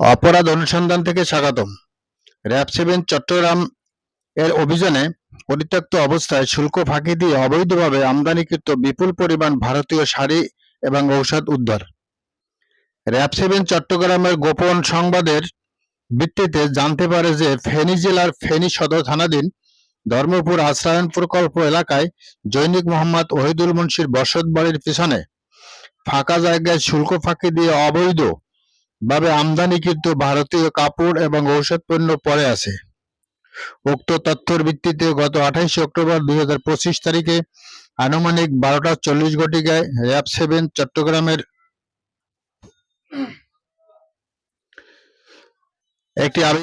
অপরাধ অনুসন্ধান থেকে স্বাগতম। র্যাব সেভেন চট্টগ্রাম এর অভিযানে পরিত্যক্ত অবস্থায় শুল্ক ফাঁকি দিয়ে অবৈধভাবে আমদানিকৃত বিপুল পরিমাণ ভারতীয় শাড়ি এবং ঔষধ উদ্ধার। র্যাব সেভেন চট্টগ্রামের গোপন সংবাদের ভিত্তিতে জানতে পারে যে ফেনী জেলার ফেনী সদর থানাধীন ধর্মপুর আশ্রয়ণ প্রকল্প এলাকায় জৈনিক মোহাম্মদ ওহিদুল মুন্সির বসত বাড়ির পিছনে ফাঁকা জায়গায় শুল্ক ফাঁকি দিয়ে অবৈধ ভাবে আমদানিকৃত ভারতীয় কাপড় এবং ঔষধ পণ্য পরে আছে। উক্ত তথ্যের ভিত্তিতে গত আঠাইশে অক্টোবর দুই হাজার পঁচিশ তারিখে আনুমানিক বারোটা চল্লিশ ঘটিকায় র্যাব সেভেন চট্টগ্রামের একটি